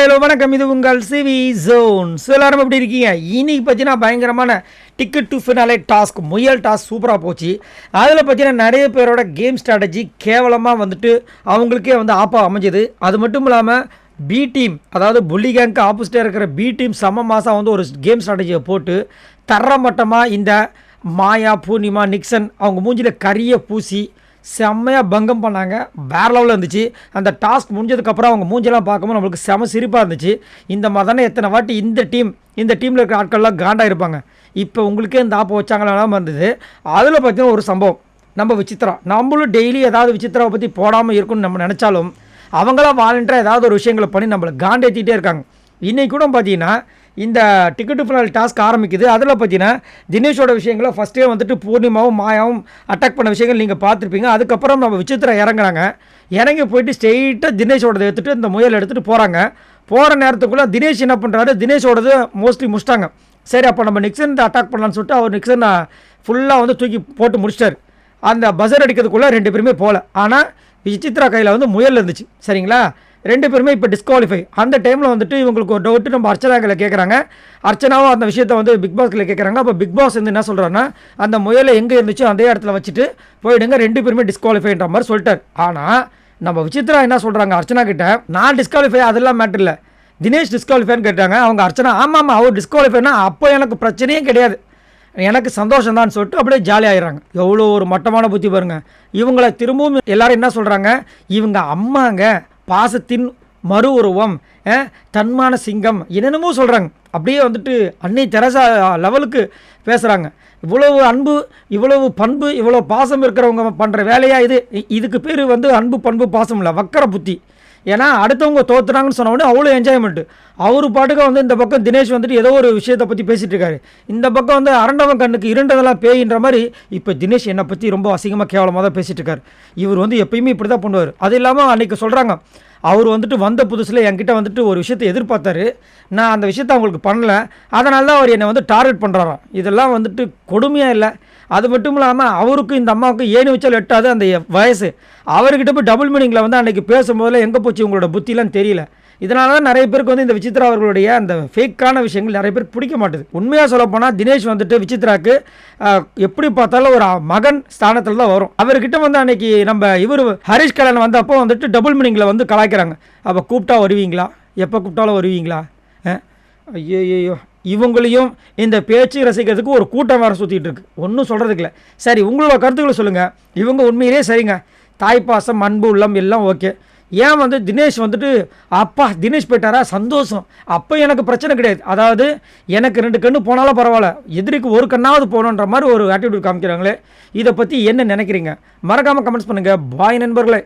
Hello வணக்கம். இது உங்கள் சிவி ஜோன். ஸோ எல்லாரும் எப்படி இருக்கீங்க? இன்னைக்கு பார்த்தீங்கன்னா பயங்கரமான டிக்கெட் டு ஃபினாலே டாஸ்க் முயல் டாஸ்க் சூப்பராக போச்சு. அதில் பார்த்தீங்கன்னா நிறைய பேரோட கேம் ஸ்ட்ராட்டஜி கேவலமாக வந்துட்டு அவங்களுக்கே வந்து ஆப்பாக அமைஞ்சது. அது மட்டும் இல்லாமல் பி டீம் அதாவது புள்ளி கேங்க்கு ஆப்போசிட்டாக இருக்கிற பி டீம் சம மாதம் வந்து ஒரு கேம் ஸ்ட்ராட்டஜியை போட்டு தரமட்டமாக இந்த மாயா பூர்ணிமா நிக்சன் அவங்க மூஞ்சியில் கரியை பூசி செம்மையாக பங்கம் பண்ணாங்க. வேற லெவலில் இருந்துச்சு. அந்த டாஸ்க் முடிஞ்சதுக்கப்புறம் அவங்க மூஞ்செல்லாம் பார்க்கும்போது நம்மளுக்கு செம சிரிப்பாக இருந்துச்சு. இந்த மாதிரி தானே எத்தனை வாட்டி இந்த டீம் இந்த டீமில் இருக்கிற ஆட்கள்லாம் காண்டாக இருப்பாங்க. இப்போ உங்களுக்கே இந்த ஆப்பை வச்சாங்களாம் இருந்தது அதில் பார்த்தீங்கன்னா ஒரு சம்பவம். நம்ம விசித்ரா நம்மளும் டெய்லி ஏதாவது விசித்ராவை பற்றி போடாமல் இருக்கும்னு நம்ம நினச்சாலும் அவங்களாம் வாலண்டியராக ஏதாவது ஒரு விஷயங்களை பண்ணி நம்மளை காண்டேத்திட்டே இருக்காங்க. இன்றைக்கூட கூட பார்த்தீங்கன்னா இந்த டிக்கெட்டு ஃபினால் டாஸ்க் ஆரம்பிக்குது. அதில் பார்த்தீங்கன்னா தினேஷோட விஷயங்களை ஃபஸ்ட்டே வந்துட்டு பூர்ணிமாவும் மாயாவும் அட்டாக் பண்ண விஷயங்கள் நீங்கள் பார்த்துருப்பீங்க. அதுக்கப்புறம் நம்ம விசித்திரா இறங்குறாங்க. இறங்கி போயிட்டு ஸ்ட்ரெயிட்டாக தினேஷோடதை எடுத்துகிட்டு இந்த முயல் எடுத்துகிட்டு போகிறாங்க போகிற நேரத்துக்குள்ளே தினேஷ் என்ன பண்ணுறாரு தினேஷோடது மோஸ்ட்லி முடிச்சிட்டாங்க. சரி அப்போ நம்ம நிக்சன் அட்டாக் பண்ணலான்னு சொல்லிட்டு அவர் நிக்சனை ஃபுல்லாக வந்து தூக்கி போட்டு முடிச்சிட்டாரு. அந்த பஸர் அடிக்கிறதுக்குள்ளே ரெண்டு பேருமே போகல. ஆனால் விசித்ரா கையில் வந்து முயல் இருந்துச்சு. சரிங்களா? ரெண்டு பேருமே இப்போ டிஸ்குவாலிஃபை அந்த டைமில் வந்துட்டு இவங்களுக்கு ஒரு டவுட்டு நம்ம அர்ச்சனாக்களை கேட்குறாங்க அர்ச்சனாவும் அந்த விஷயத்தை வந்து பிக் பாஸ்கில் கேட்குறாங்க அப்போ பிக் பாஸ் வந்து என்ன சொல்கிறாருன்னா அந்த முயலை எங்கே இருந்துச்சோ அதே இடத்துல வச்சுட்டு போயிடுங்க ரெண்டு பேருமே டிஸ்குவாலிஃபைன்ற மாதிரி சொல்லிட்டார். ஆனால் நம்ம விசித்ரா என்ன சொல்கிறாங்க அர்ச்சனா கிட்ட? நான் டிஸ்குவாலிஃபை அதெல்லாம் மேட்டர் இல்லை. தினேஷ் டிஸ்குவாலிஃபைன்னு கேட்டாங்க. அவங்க அர்ச்சனா ஆமாம் ஆமாம் அவர் டிஸ்குவாலிஃபைனா அப்போ எனக்கு பிரச்சனையே கிடையாது. எனக்கு சந்தோஷம் தான் சொல்லிட்டு அப்படியே ஜாலி எவ்வளோ ஒரு மட்டமான புத்தி பாருங்க. இவங்களை திரும்பவும் எல்லாரும் என்ன சொல்கிறாங்க இவங்க அம்மாங்க. பாசத்தின் மறு உருவம் தன்மான சிங்கம் என்னென்னமோ சொல்கிறாங்க அப்படியே வந்துட்டு அன்னை தெரசா லெவலுக்கு பேசுகிறாங்க இவ்வளவு அன்பு இவ்வளவு பண்பு இவ்வளோ பாசம் இருக்கிறவங்க பண்ணுற வேலையாக இது? இதுக்கு பேர் வந்து அன்பு பண்பு பாசம் இல்லை வக்கர புத்தி. ஏன்னா அடுத்தவங்க தோத்துறாங்கன்னு சொன்ன உடனே அவ்வளோ என்ஜாய்மெண்ட்டு அவர் பாட்டுக்கு வந்து இந்த பக்கம் தினேஷ் வந்துட்டு ஏதோ ஒரு விஷயத்தை பற்றி பேசிகிட்டு இருக்காரு. இந்த பக்கம் வந்து அரண்டவன் கண்ணுக்கு இருண்டதெல்லாம் பேயின்ற மாதிரி இப்போ தினேஷ் என்னை பற்றி ரொம்ப அசிங்கமாக கேவலமாக தான் பேசிகிட்டு இருக்காரு. இவர் வந்து எப்பயுமே இப்படி தான் பண்ணுவார். அது இல்லாமல் அன்றைக்கி சொல்கிறாங்க அவர் வந்துட்டு வந்த புதுசில் என்கிட்ட வந்துட்டு ஒரு விஷயத்தை எதிர்பார்த்தாரு. நான் அந்த விஷயத்தை அவங்களுக்கு பண்ணல. அதனால தான் அவர் என்னை வந்து டார்கெட் பண்ணுறாராம் இதெல்லாம் வந்துட்டு கொடுமையாக இல்லை. அது மட்டும் இல்லாமல் அவருக்கும் இந்த அம்மாவுக்கும் ஏணி வச்சால் எட்டாது அந்த வயசு. அவர்கிட்ட போய் டபுள் மீனிங்கில் வந்து அன்றைக்கி பேசும்போதில் எங்கே போச்சு உங்களோட புத்திலாம் தெரியல. இதனால தான் நிறைய பேருக்கு வந்து இந்த விசித்ரா அவர்களுடைய அந்த ஃபேக்கான விஷயங்கள் நிறைய பேர் பிடிக்க மாட்டுது. உண்மையாக சொல்லப்போனால் தினேஷ் வந்துட்டு விசித்ராக்கு எப்படி பார்த்தாலும் ஒரு மகன் ஸ்தானத்தில் தான் வரும். அவர்கிட்ட வந்து அன்னைக்கு நம்ம இவர் ஹரிஷ் கல்யாணம் வந்தப்போ வந்துட்டு டபுள் மீனிங்கில் வந்து கலாய்க்கிறாங்க. அப்போ கூப்பிட்டா வருவீங்களா? எப்போ கூப்பிட்டாலும் வருவீங்களா? ஐயோ இவங்களையும் இந்த பேச்சு ரசிக்கிறதுக்கு ஒரு கூட்டம் வேறு சுற்றிட்டு இருக்கு. ஒன்றும் சொல்கிறதுக்கு இல்லை. சரி உங்களோட கருத்துக்களை சொல்லுங்கள் இவங்க உண்மையிலே சரிங்க. தாய்ப்பாசம் அன்பு உள்ளம் எல்லாம் ஓகே ஏன் வந்து தினேஷ் வந்துட்டு அப்பா தினேஷ் போயிட்டாரா? சந்தோஷம். அப்போ எனக்கு பிரச்சனை கிடையாது. அதாவது எனக்கு ரெண்டு கண்ணு போனாலும் பரவாயில்ல. எதிரிக்கு ஒரு கண்ணாவது போகணுன்ற மாதிரி ஒரு ஆட்டிடியூட் காமிக்கிறாங்களே. இதை பற்றி என்ன நினைக்கிறீங்க? மறக்காமல் கமெண்ட்ஸ் பண்ணுங்கள் பாய் நண்பர்களே.